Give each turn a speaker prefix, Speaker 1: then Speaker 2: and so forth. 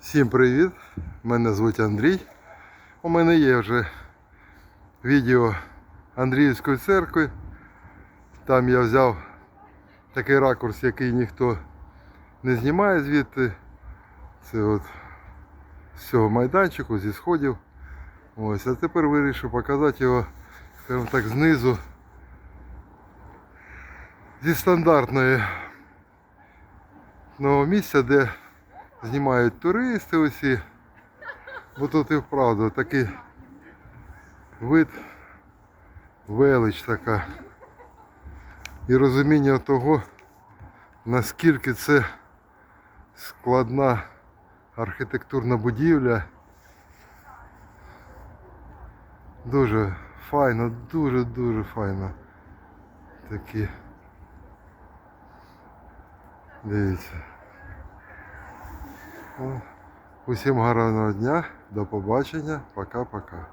Speaker 1: Всім привіт! Мене звуть Андрій. У мене є вже відео Андріївської церкви. Там я взяв такий ракурс, який ніхто не знімає звідти. Це от з цього майданчику, зі сходів. Ось, а тепер вирішив показати його, скажімо так, знизу. Зі стандартної ну, місця, де знімають туристи усі. Бо тут і вправду такий вид, велич така. І розуміння того, наскільки це складна архітектурна будівля. Дуже файно, дуже-дуже файно. Такі. Дивіться. Усім гарного дня, до побачення, пока-пока.